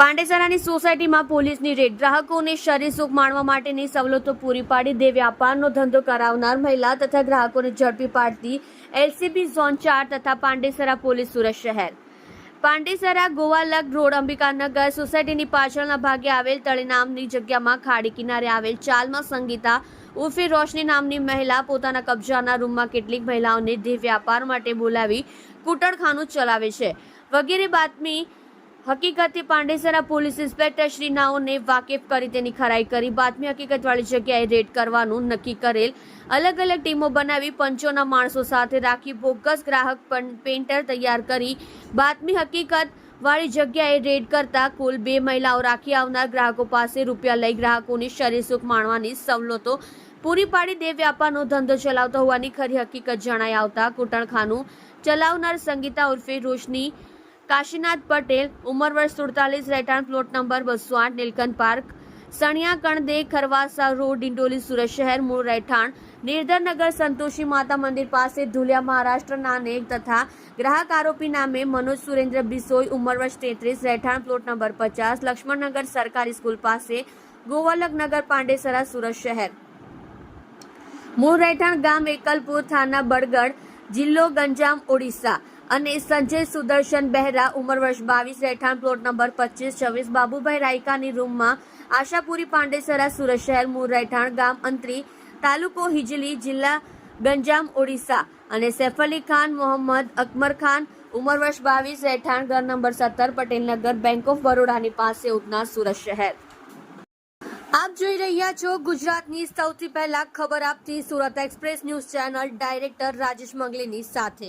પાંડેસરાની સોસાયટીમાં પોલીસની રેડ ગ્રાહકોને શરીર સુખ માણવા માટેની સવલતો પૂરી પાડી દે વ્યાપારનો ધંધો કરાવનાર મહિલા તથા ગ્રાહકોને ઝડપી પાડતી એલસીબી ઝોન ચાર તથા પાંડેસરા પોલીસ સુરત શહેર. પાંડેસરા ગોવાલક રોડ અંબિકાનગર સોસાયટીની પાછળના ભાગે આવેલ તળી નામની જગ્યામાં ખાડી કિનારે આવેલ ચાલમાં સંગીતા ઉર્ફે રોશની નામની મહિલા પોતાના કબજાના રૂમમાં કેટલીક મહિલાઓને દેહ વ્યાપાર માટે બોલાવી કુટળખાનું ચલાવે છે. વગેરે બાતમી હકીકતે પાંડેસરા પોલીસ ઇન્સ્પેક્ટર શ્રી નાઓને વાકેફ કરી તેની ખરાઈ કરી. બાતમી હકીકતવાળી જગ્યાએ રેડ કરવાનું નક્કી કરેલ. અલગ અલગ ટીમો બનાવી પંચોના માણસો સાથે રાખી બોગસ ગ્રાહક પેન્ટર તૈયાર કરી. બાતમી હકીકત વાળી જગ્યાએ રેડ કરતા કુલ બે મહિલાઓ રાખી આવનાર ગ્રાહકો પાસે રૂપિયા લઈ ગ્રાહકોની શરીર સુખ માણવાની સવલતો પૂરી પાડી દે વ્યાપારનો ધંધો ચલાવતો હોવાની ખરી હકીકત જણાઈ આવતા કૂટણખાનું ચલાવનાર સંગીતા ઉર્ફે રોશની કાશીનાથ પટેલ, ઉંમર વર્ષ સુડતાલીસ, રહેઠાણ પ્લોટ નંબર બસો આઠ, નીલકંઠ પાર્ક, સણિયા કણદે, ખરવાસા રોડ, ડિંડોલી સુરત શહેર, મૂળ રહેઠાણ નિર્ધરનગર સંતોષી માતા મંદિર પાસે ધુલિયા મહારાષ્ટ્ર નાનેક તથા ગ્રાહક આરોપી નામે મનોજ સુરેન્દ્ર બિસોઈ, ઉંમર વર્ષ તેત્રીસ, રહેઠાણ પ્લોટ નંબર પચાસ, લક્ષ્મણનગર સરકારી સ્કૂલ પાસે ગોવલક નગર પાંડેસરા, સુરત શહેર. મૂળ રહેઠાણ ગામ એકલપુર થાના બરગડ જિલ્લો ગંજામ, ઓડિશા. અને સંજય સુદર્શન બહેરા ઉંમર વર્ષ બાવીસ, રહેઠાણ પ્લોટ નંબર પચીસ, છવ્વીસ, બાબુભાઈ રાયકાની રૂમમાં આશાપુરી પાંડેસરા સુરત શહેર, મૂળ રહેઠાણ ગામ, અંતરી, તાલુકો હિજલી, જિલ્લા ગંજામ, ઓડિશા. અને સૈફ અલી ખાન, મોહમ્મદ અકમર ખાન, ઉંમર વર્ષ બાવીસ, રહેઠાણ ઘર નંબર સત્તર પટેલનગર બેંક ઓફ બરોડાની પાસે ઉધના સુરત શહેર. આપ જોઈ રહ્યા છો ગુજરાતની સૌથી પહેલા ખબર આપતી Surat Express news channel director Rajesh મંગલીની સાથે.